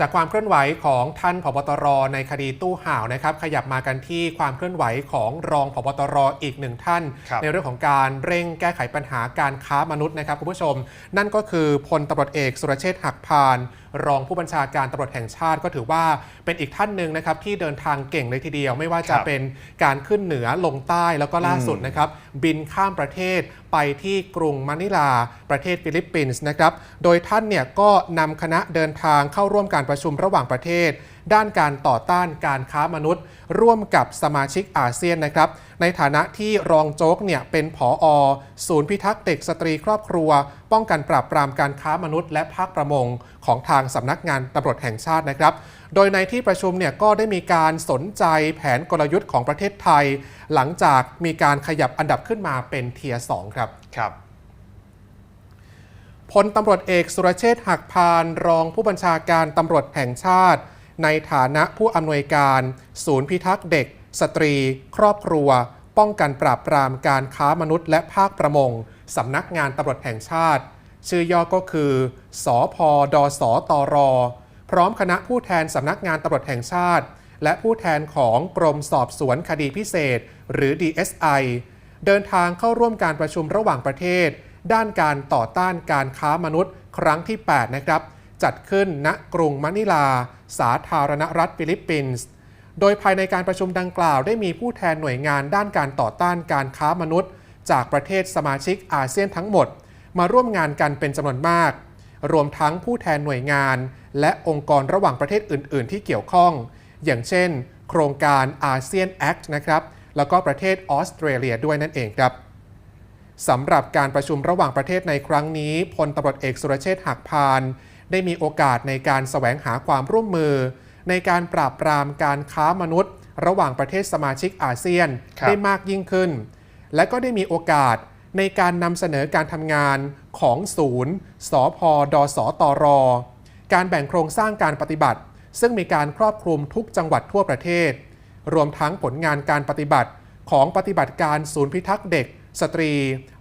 จากความเคลื่อนไหวของท่านผบตรในคดีตู้ห่าวนะครับ ขยับมากันที่ความเคลื่อนไหวของรองผบตรอีกหนึ่งท่านครับในเรื่องของการเร่งแก้ไขปัญหาการค้ามนุษย์นะครับคุณผู้ชม นั่นก็คือพลตำรวจเอกสุรเชษฐ์หักพาน รองผู้บัญชาการตำรวจแห่งชาติก็ถือว่าเป็นอีกท่านหนึ่งนะครับที่เดินทางเก่งเลยทีเดียว ไม่ว่าจะครับเป็นการขึ้นเหนือลงใต้แล้วก็ล่าสุดนะครับบินข้ามประเทศไปที่กรุงมะนิลา ประเทศฟิลิปปินส์นะครับโดยท่านเนี่ยก็นำคณะเดินทางเข้าร่วมการประชุมระหว่างประเทศ ด้านการต่อต้านการค้ามนุษย์ ร่วมกับสมาชิกอาเซียนนะครับในฐานะที่รองโจ๊กเนี่ยเป็นผออศูนย์พิทักษ์เด็กสตรีครอบครัว ป้องกันปราบปรามการค้ามนุษย์และภาคประมงของทางสำนักงานตำรวจแห่งชาตินะครับ โดยในที่ประชุมเนี่ยก็ได้มีการสนใจแผนกลยุทธ์ของประเทศไทย หลังจากมีการขยับอันดับขึ้นมาเป็นเทียร์สครับครับพลตำรวจเอกสุรเชษฐ์หักพานรองผู้บัญชาการตำรวจแห่งชาติ ในฐานะผู้อำนวยการ ศูนย์พิทักษ์เด็ก สตรี ครอบครัว ป้องกันปราบปรามการค้ามนุษย์และภาคประมงสำนักงานตำรวจแห่งชาติ ชื่อย่อก็คือ สอพดสตรอ พร้อมคณะผู้แทนสำนักงานตำรวจแห่งชาติ และผู้แทนของกรมสอบสวนคดีพิเศษ หรือ DSI เดินทางเข้าร่วมการประชุมระหว่างประเทศ ด้านการต่อต้านการค้ามนุษย์ ครั้งที่ 8 นะครับ จัดขึ้นณกรุงมะนิลา สาธารณรัฐฟิลิปปินส์ โดยภายในการประชุมดังกล่าวได้มีผู้แทนหน่วยงานด้านการต่อต้านการค้ามนุษย์ จากประเทศสมาชิกอาเซียนทั้งหมด มาร่วมงานกันเป็นจำนวนมาก รวมทั้งผู้แทนหน่วยงาน และองค์กรระหว่างประเทศอื่น ๆ ที่เกี่ยวข้อง อย่างเช่น โครงการอาเซียนแอคนะครับ แล้วก็ประเทศออสเตรเลียด้วยนั่นเองครับสำหรับการประชุมระหว่างประเทศในครั้งนี้พลตำรวจเอกสุรเชษฐ์หักพาน ได้มีโอกาสในการแสวงหาความร่วมมือ ในการปราบปรามการค้ามนุษย์ ระหว่างประเทศสมาชิกอาเซียนครับได้มากยิ่งขึ้น และก็ได้มีโอกาสในการนำเสนอการทำงานของศูนย์สพดสตรการแบ่งโครงสร้างการปฏิบัติ ซึ่งมีการครอบคลุมทุกจังหวัดทั่วประเทศ รวมทั้งผลงานการปฏิบัติของปฏิบัติการศูนย์พิทักษ์เด็ก สตรี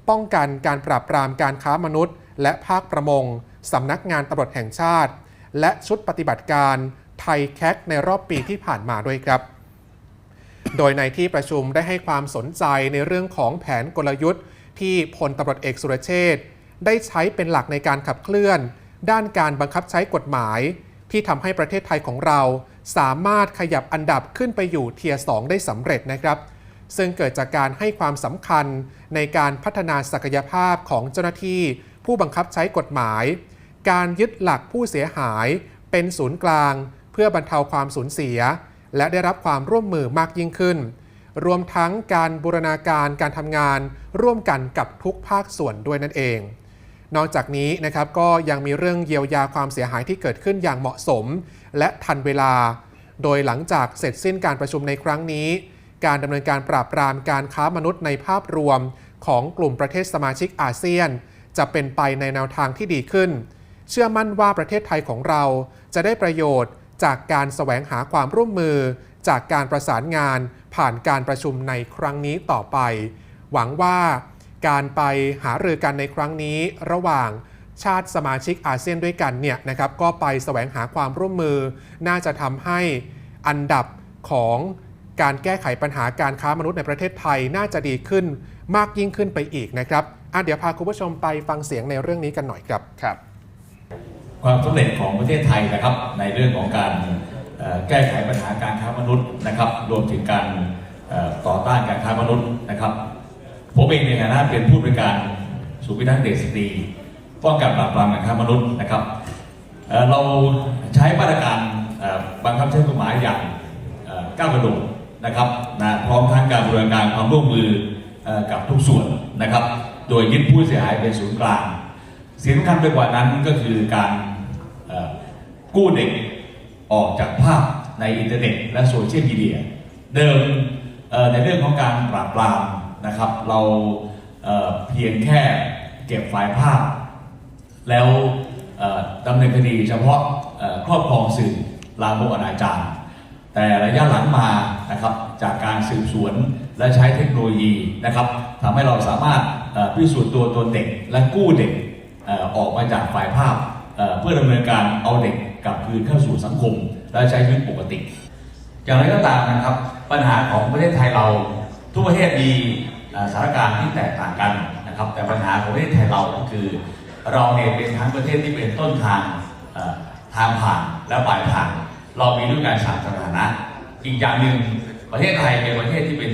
ป้องกันการปราบปรามการค้ามนุษย์ และภาคประมงสำนักงานตำรวจแห่งชาติ และชุดปฏิบัติการ ไทยแคกในรอบปีที่ผ่านมาด้วยครับ โดยในที่ประชุมได้ให้ความสนใจในเรื่องของแผนกลยุทธ์ ที่พลตำรวจเอกสุรเชษฐ์ได้ใช้เป็นหลักในการขับเคลื่อน ด้านการบังคับใช้กฎหมาย ที่ทำให้ประเทศไทยของเรา สามารถขยับอันดับขึ้นไปอยู่เทียร์สองได้สำเร็จนะครับซึ่งเกิดจากการให้ความสำคัญในการพัฒนาศักยภาพของเจ้าหน้าที่ ผู้บังคับใช้กฎหมาย การยึดหลักผู้เสียหาย เป็นศูนย์กลาง เพื่อบรรเทาความสูญเสีย และได้รับความร่วมมือมากยิ่งขึ้น รวมทั้งการบูรณาการการทำงานร่วมกันกับทุกภาคส่วนด้วยนั่นเอง นอกจากนี้นะครับก็ยังมีเรื่องเยียวยาความเสียหายที่เกิดขึ้นอย่างเหมาะสม และทันเวลา โดยหลังจากเสร็จสิ้นการประชุมในครั้งนี้ การดำเนินการปราบปรามการค้ามนุษย์ในภาพรวมของกลุ่มประเทศสมาชิกอาเซียน จะเป็นไปในแนวทางที่ดีขึ้น เชื่อมั่นว่าประเทศไทยของเราจะได้ประโยชน์ จากการแสวงหาความร่วมมือ จากการประสานงานผ่านการประชุมในครั้งนี้ต่อไป หวังว่าการไปหารือกันในครั้งนี้ระหว่างชาติสมาชิกอาเซียนด้วยกันเนี่ยนะครับก็ไปแสวงหาความร่วมมือ น่าจะทำให้อันดับของการแก้ไขปัญหาการค้ามนุษย์ในประเทศไทยน่าจะดีขึ้นมากยิ่งขึ้นไปอีกนะครับอะเดี๋ยวพาคุณผู้ชมไปฟังเสียงในเรื่องนี้กันหน่อยครับครับ ความสำเร็จของประเทศไทยนะครับ ในเรื่องของการแก้ไขปัญหาการค้ามนุษย์นะครับ รวมถึงการต่อต้านการค้ามนุษย์นะครับ ผมเองในฐานะเป็นผู้บริการศูนย์พิทักษ์เด็กสตรีป้องกันปราบปรามการค้ามนุษย์นะครับเราใช้มาตรการบังคับใช้กฎหมายอย่างก้าวกระโดดนะครับนะพร้อมทั้งการบริการความร่วมมือกับทุกส่วนนะครับ โดยยึดผู้เสียหายเป็นศูนย์กลางสิ่งสำคัญไปกว่านั้นก็คือการ กู้เด็กออกจากภาพในอินเทอร์เน็ตและโซเชียลมีเดีย เดิมในเรื่องของการปราบปรามนะครับ เราเเพียงแค่เก็บไฟล์ภาพ แล้วดำเนินคดีเฉพาะครอบครองสื่อลามกอนาจารแต่ระยะหลังมานะครับจากการสืบสวนและใช้เทคโนโลยีนะครับทำให้เราสามารถพิสูจน์ตัวตนเด็กและกู้เด็กออออกมาจากไฟล์ภาพ เพื่อดำเนินการเอาเด็กกลับคืนเข้าสู่สังคม และใช้ชีวิตปกติ อย่างไรก็ตามนะครับ ปัญหาของประเทศไทยเราทุกประเทศมีสถานการณ์ที่แตกต่างกันนะครับ แต่ปัญหาของประเทศไทยเราก็คือ เราเนี่ยเป็นทั้งประเทศที่เป็นต้นทางทางผ่านและปลายทาง เรามีด้วยกันสามสถานะ อีกอย่างหนึ่งประเทศไทยเป็นประเทศที่เป็น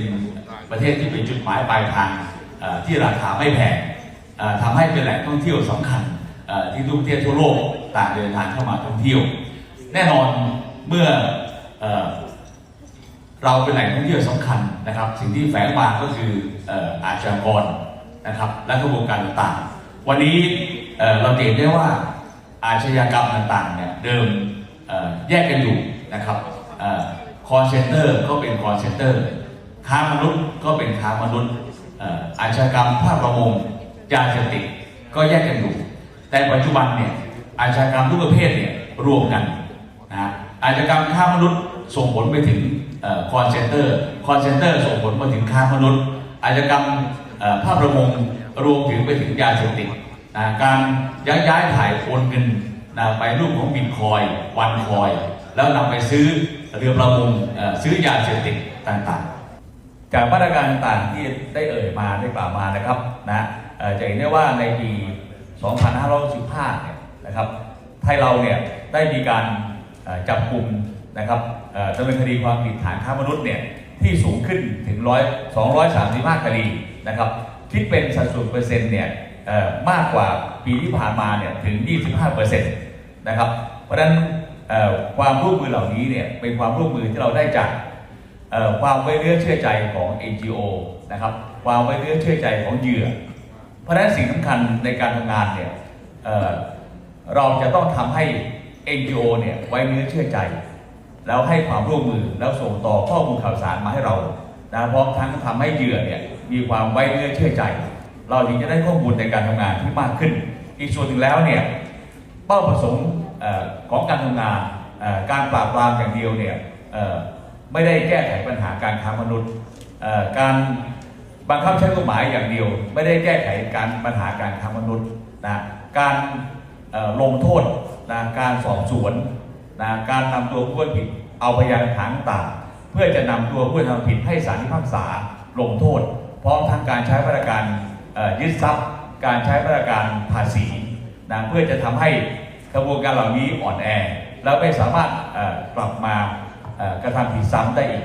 ประเทศที่เป็นจุดหมายปลายทางที่ราคาไม่แพงเอ่อทำให้เป็นแหล่งท่องเที่ยวสำคัญ ที่ทุกประเทศทั่วโลกต่างเดินทางเข้ามาท่องเที่ยว แน่นอนเมื่อเอเราเป็นแหล่งท่องเที่ยวสำคัญนะครับ สิ่งที่แฝงมาก็คืออาชญากรนะครับ และกระบวนการต่างๆ วันนี้เอ่อเราเห็นได้ว่าอาชญากรรมต่างๆเนี่ยเดิมแยกกันอยู่นะครับคอนเซนเตอร์ก็เป็นคอนเซนเตอร์ค้ามนุษย์ก็เป็นค้ามนุษย์เอ่ออาชญากรรมภาคประมงยาเสพติดก็แยกกันอยู่ แต่ปัจจุบันเนี่ยอาชญากรรมทุกประเภทเนี่ยรวมกันนะอาชญากรรมค้ามนุษย์ส่งผลไปถึงคอนเซนเตอร์คอนเซนเตอร์ส่งผลไปถึงค้ามนุษย์ อาชญากรรมภาพประมงรวมถึงไปถึงยาเสพติดนะการย้ายย้ายถ่ายโอนเงินนะไปรูปของบิตคอยวันคอย แล้วนำไปซื้อเรือประมงซื้อยาเสพติดต่างๆ จากมาตรการต่างที่ได้เอ่ยมาได้กล่าวมานะครับนะจะเห็นได้ว่าในปี 2515เนี่ยนะครับไทยเราเนี่ยได้มีการจับกลุ่มนะครับดำเนินคดีความผิดฐานค้ามนุษย์เนี่ยที่สูงขึ้นถึงร้อย235 คดีนะครับคิดเป็นสัดส่วนเปอร์เซ็นต์เนี่ยมากกว่าปีที่ผ่านมาเนี่ยถึง 25เปอร์เซ็นต์นะครับเพราะฉะนั้นความร่วมมือเหล่านี้เนี่ยเป็นความร่วมมือที่เราได้จากความไว้เนื้อเชื่อใจของ NGO นะครับความไว้เนื้อเชื่อใจของเหยื่อ เพราะฉะนั้นสิ่งสำคัญในการทำงานเนี่ยเเราจะต้องทำให้ NGO เนี่ยไว้เนื้อเชื่อใจ แล้วให้ความร่วมมือแล้วส่งต่อข้อมูลข่าวสารมาให้เรานะพร้อมทั้งทำให้เหยื่อเนี่ยมีความไว้เนื้อเชื่อใจ เราถึงจะได้ข้อมูลในการทำงานที่มากขึ้น อีกส่วนหนึ่งแล้วเนี่ยเป้าประสงค์ของการทำงานการปราบปรามอย่างเดียวเนี่ยไม่ได้แก้ไขปัญหาการค้ามนุษย์การ บังคับใช้กฎหมายอย่างเดียว ไม่ได้แก้ไขการปัญหาการค้ามนุษย์นะการลงโทษนะการสอบสวนนะการนำตัวผู้กระทำผิดเอาพยานฐานต่างเพื่อจะนำตัวผู้กระทำผิดให้ศาลพิพากษาลงโทษ พร้อมทั้งการใช้มาตรการยึดทรัพย์ การใช้มาตรการภาษีนะเพื่อจะทำให้กระบวนการเหล่านี้อ่อนแอ แล้วไม่สามารถกลับมากระทำผิดซ้ำได้อีก